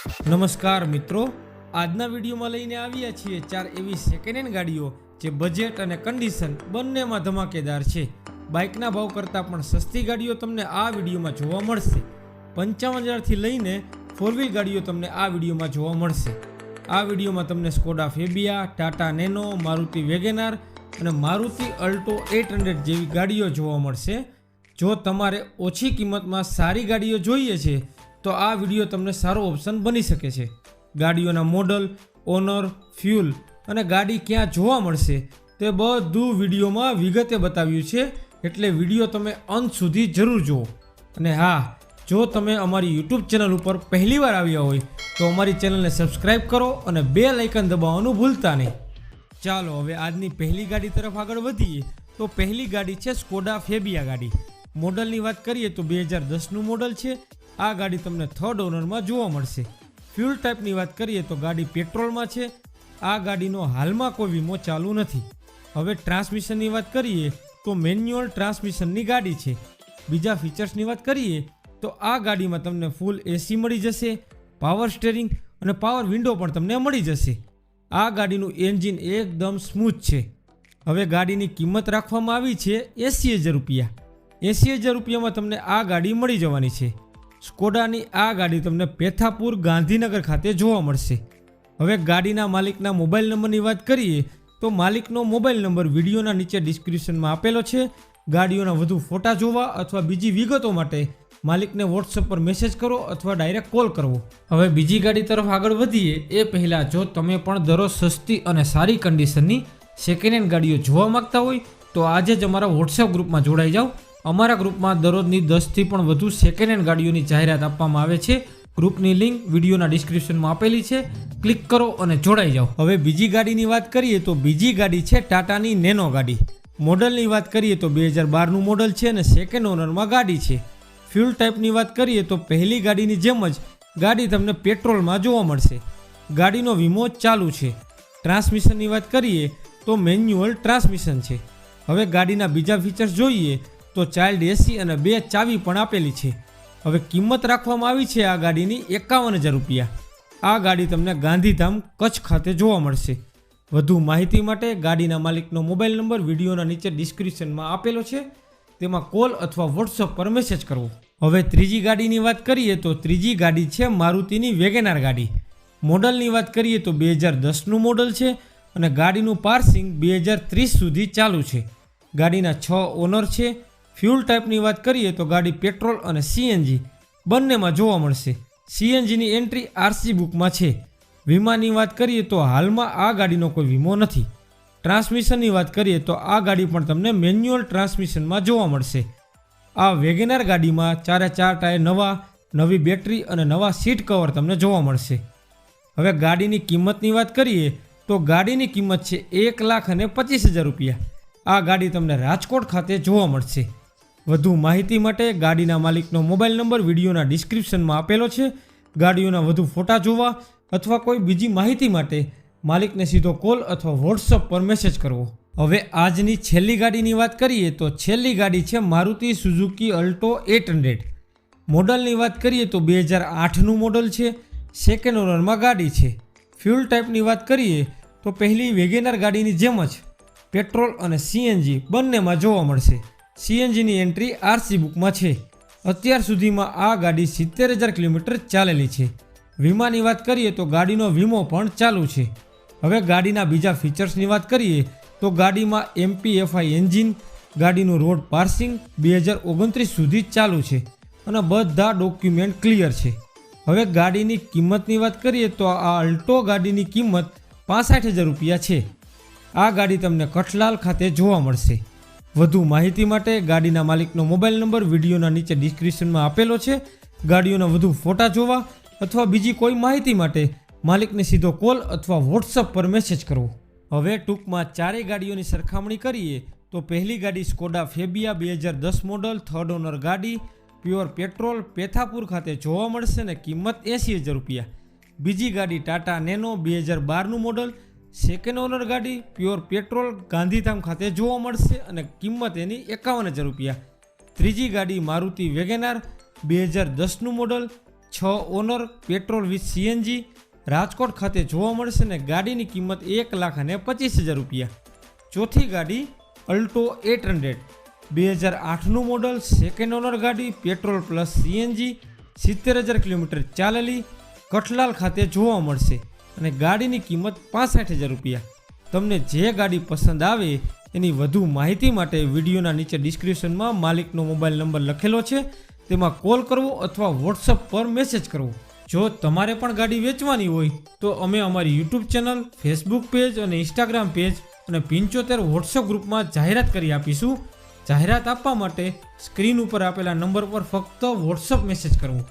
નમસ્કાર મિત્રો. આજના વિડીયોમાં લઈને આવ્યા છીએ ચાર એવી સેકન્ડ હેન્ડ ગાડીઓ જે બજેટ અને કન્ડિશન બંનેમાં ધમાકેદાર છે. બાઇકના ભાવ કરતાં પણ સસ્તી ગાડીઓ તમને આ વિડીયોમાં જોવા મળશે. પંચાવન હજારથી લઈને ફોર વ્હીલ ગાડીઓ તમને આ વિડીયોમાં જોવા મળશે. આ વિડીયોમાં તમને Skoda Fabia Tata Nano Maruti WagonR અને મારુતિ અલ્ટો એટ હંડ્રેડ જેવી ગાડીઓ જોવા મળશે. જો તમારે ઓછી કિંમતમાં સારી ગાડીઓ જોઈએ છે તો આ વીડિયો તમને સારો ઓપ્શન બની શકે છે. ગાડીઓના મોડલ, ઓનર, ફ્યુલ અને ગાડી ક્યાં જોવા મળશે તે બધું વિડીયોમાં વિગતે બતાવ્યું છે. એટલે વીડિયો તમે અંત સુધી જરૂર જુઓ. અને હા, જો તમે અમારી યુટ્યુબ ચેનલ ઉપર પહેલીવાર આવ્યા હોય, તો અમારી ચેનલને સબસ્ક્રાઈબ કરો અને બે લાઇકન દબાવવાનું ભૂલતા નહીં. ચાલો, હવે આજની પહેલી ગાડી તરફ આગળ વધીએ. તો પહેલી ગાડી છે સ્કોડા ફેબિયા ગાડી. મોડલની વાત કરીએ તો બે હજાર દસનું મોડલ છે. આ ગાડી તમને થર્ડ ઓનરમાં જોવા મળશે. ફ્યુલ ટાઈપની વાત કરીએ તો ગાડી પેટ્રોલમાં છે. આ ગાડીનો હાલમાં કોઈ વીમો ચાલુ નથી. હવે ટ્રાન્સમિશનની વાત કરીએ તો મેન્યુઅલ ટ્રાન્સમિશનની ગાડી છે. બીજા ફીચર્સની વાત કરીએ તો આ ગાડીમાં તમને ફૂલ એસી મળી જશે પાવર સ્ટેરિંગ અને પાવર વિન્ડો પણ તમને મળી જશે. આ ગાડીનું એન્જિન એકદમ સ્મૂથ છે. હવે ગાડીની કિંમત રાખવામાં આવી છે એંસી હજાર રૂપિયા. એંસી હજાર રૂપિયામાં તમને આ ગાડી મળી જવાની છે. સ્કોડાની આ ગાડી તમને પેથાપુર ગાંધીનગર ખાતે જોવા મળશે. હવે ગાડીના માલિકના મોબાઈલ નંબરની વાત કરીએ, તો માલિકનો મોબાઈલ નંબર વિડીયોના નીચે ડિસ્ક્રિપ્શનમાં આપેલો છે. ગાડીઓના વધુ ફોટા જોવા અથવા બીજી વિગતો માટે માલિકને વોટ્સઅપ પર મેસેજ કરો અથવા ડાયરેક્ટ કોલ કરવો. હવે બીજી ગાડી તરફ આગળ વધીએ, એ પહેલાં જો તમે પણ દરરોજ સસ્તી અને સારી કન્ડિશનની સેકન્ડ હેન્ડ ગાડીઓ જોવા માંગતા હોય, તો આજે જ અમારા વોટ્સએપ ગ્રુપમાં જોડાઈ જાઓ. અમારા ગ્રુપમાં દરરોજની દસથી પણ વધુ સેકન્ડ હેન્ડ ગાડીઓની જાહેરાત આપવામાં આવે છે. ગ્રુપની લિંક વિડીયોના ડિસ્ક્રિપ્શનમાં આપેલી છે. ક્લિક કરો અને જોડાઈ જાઓ. હવે બીજી ગાડીની વાત કરીએ તો બીજી ગાડી છે ટાટાની નેનો ગાડી. મોડલની વાત કરીએ તો બે હજાર બારનું મોડલ છે અને સેકન્ડ ઓનરમાં ગાડી છે. ફ્યુલ ટાઈપની વાત કરીએ તો પહેલી ગાડીની જેમ જ ગાડી તમને પેટ્રોલમાં જોવા મળશે. ગાડીનો વીમો ચાલુ છે. ટ્રાન્સમિશનની વાત કરીએ તો મેન્યુઅલ ટ્રાન્સમિશન છે. હવે ગાડીના બીજા ફીચર્સ જોઈએ તો ચાઇલ્ડ એસી અને બે ચાવી પણ આપેલી છે. હવે કિંમત રાખવામાં આવી છે આ ગાડીની એકાવન હજાર રૂપિયા. આ ગાડી તમને ગાંધીધામ કચ્છ ખાતે જોવા મળશે. વધુ માહિતી માટે ગાડીના માલિકનો મોબાઈલ નંબર વિડીયોના નીચે ડિસ્ક્રિપ્શનમાં આપેલો છે. તેમાં કોલ અથવા વોટ્સઅપ પર મેસેજ કરવો. હવે ત્રીજી ગાડીની વાત કરીએ તો ત્રીજી ગાડી છે મારુતિની વેગેનાર ગાડી. મોડલની વાત કરીએ તો બે હજાર દસનું મોડલ છે અને ગાડીનું પાર્સિંગ બે હજાર ત્રીસ સુધી ચાલુ છે. ગાડીના છ ઓનર છે. ફ્યુલ ટાઈપની વાત કરીએ તો ગાડી પેટ્રોલ અને સીએનજી બંનેમાં જોવા મળશે. સીએનજીની એન્ટ્રી આરસી બુકમાં છે. વીમાની વાત કરીએ તો હાલમાં આ ગાડીનો કોઈ વીમો નથી. ટ્રાન્સમિશનની વાત કરીએ તો આ ગાડી પણ તમને મેન્યુઅલ ટ્રાન્સમિશનમાં જોવા મળશે. આ વેગેનાર ગાડીમાં ચારે ચાર ટાયર નવા, નવી બેટરી અને નવા સીટ કવર તમને જોવા મળશે. હવે ગાડીની કિંમતની વાત કરીએ તો ગાડીની કિંમત છે એક લાખ અને પચીસ હજાર રૂપિયા. આ ગાડી તમને રાજકોટ ખાતે જોવા મળશે. વધુ માહિતી માટે ગાડીના માલિકનો મોબાઈલ નંબર વિડીયોના ડિસ્ક્રિપ્શનમાં આપેલો છે. ગાડીઓના વધુ ફોટા જોવા અથવા કોઈ બીજી માહિતી માટે માલિકને સીધો કોલ અથવા વોટ્સઅપ પર મેસેજ કરવો. હવે આજની છેલ્લી ગાડીની વાત કરીએ તો છેલ્લી ગાડી છે Maruti Suzuki Alto eight hundred. મોડલની વાત કરીએ તો બે હજાર આઠનું મોડલ છે, સેકન્ડ ઓનરમાં ગાડી છે. ફ્યુલ ટાઈપની વાત કરીએ તો પહેલી વેગેનાર ગાડીની જેમ જ પેટ્રોલ અને સીએનજી બંનેમાં જોવા મળશે. સીએનજીની એન્ટ્રી આરસી બુકમાં છે. અત્યાર સુધીમાં આ ગાડી સિત્તેર હજાર કિલોમીટર ચાલેલી છે. વીમાની વાત કરીએ તો ગાડીનો વીમો પણ ચાલુ છે. હવે ગાડીના બીજા ફીચર્સની વાત કરીએ તો ગાડીમાં એમપીએફઆઈ એન્જિન, ગાડીનું રોડ પાર્સિંગ બે હજાર ઓગણત્રીસ સુધી ચાલુ છે અને બધા ડોક્યુમેન્ટ ક્લિયર છે. હવે ગાડીની કિંમતની વાત કરીએ તો આ અલ્ટો ગાડીની કિંમત પાસઠ હજાર રૂપિયા છે. આ ગાડી તમને કઠલાલ ખાતે જોવા મળશે. વધુ માહિતી માટે ગાડીના માલિકનો મોબાઈલ નંબર વિડીયોના નીચે ડિસ્ક્રિપ્શનમાં આપેલો છે. ગાડીઓના વધુ ફોટા જોવા અથવા બીજી કોઈ માહિતી માટે માલિકને સીધો કોલ અથવા વોટ્સઅપ પર મેસેજ કરવો હવે ટૂંકમાં ચારેય ગાડીઓની સરખામણી કરીએ તો પહેલી ગાડી સ્કોડા ફેબિયા બે હજાર દસ મોડલ થર્ડ ઓનર ગાડી પ્યોર પેટ્રોલ પેથાપુર ખાતે જોવા મળશે ને કિંમત એંસી હજાર રૂપિયા. બીજી ગાડી ટાટા નેનો બે હજાર બારનું મોડલ સેકન્ડ ઓનર ગાડી પ્યોર પેટ્રોલ ગાંધીધામ ખાતે જોવા મળશે અને કિંમત એની એકાવન હજાર રૂપિયા. ત્રીજી ગાડી મારુતિ વેગેનાર, બે હજાર દસનું મોડલ છ owner petrol with CNG Rajkot ખાતે જોવા મળશે અને ગાડીની કિંમત એક લાખ અને પચીસ હજાર રૂપિયા. ચોથી ગાડી, અલ્ટો એટ હંડ્રેડ બે હજાર આઠનું મોડલ સેકન્ડ ઓનર ગાડી પેટ્રોલ પ્લસ સીએનજી સિત્તેર હજાર કિલોમીટર ચાલેલી, કઠલાલ ખાતે જોવા મળશે. અને ગાડીની કિંમત પાસઠ હજાર રૂપિયા. તમને જે ગાડી પસંદ આવે એની વધુ માહિતી માટે વિડીયોના નીચે ડિસ્ક્રિપ્શનમાં માલિકનો મોબાઈલ નંબર લખેલો છે. તેમાં કોલ કરવો અથવા વોટ્સઅપ પર મેસેજ કરવો. જો તમારે પણ ગાડી વેચવાની હોય, તો અમે અમારી યુટ્યુબ ચેનલ, ફેસબુક પેજ અને ઇન્સ્ટાગ્રામ પેજ અને પિંચોતેર વોટ્સઅપ ગ્રુપમાં જાહેરાત કરી આપીશું. જાહેરાત આપવા માટે સ્ક્રીન ઉપર આપેલા નંબર પર ફક્ત વોટ્સઅપ મેસેજ કરવો.